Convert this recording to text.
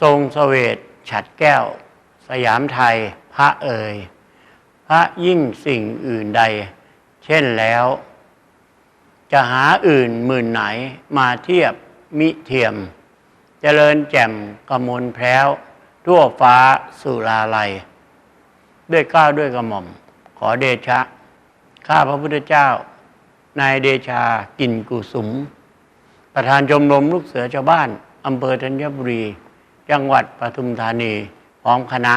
ทรงเสวตฉัดแก้ว สยามไทยพระเอ่ยพระยิ่งสิ่งอื่นใด เช่นแล้ว จะหาอื่นหมื่นไหนมาเทียบมิเทียมเจริญแจ่มกมลแพร้ว ทั่วฟ้าสุราลัย ด้วยก้าวด้วยกระหม่อม ขอเดชะ ข้าพระพุทธเจ้า นายเดชากินกุสุม ประธานชมรมลูกเสือชาวบ้านอำเภอธัญบุรี จังหวัดปทุมธานีพร้อมคณะ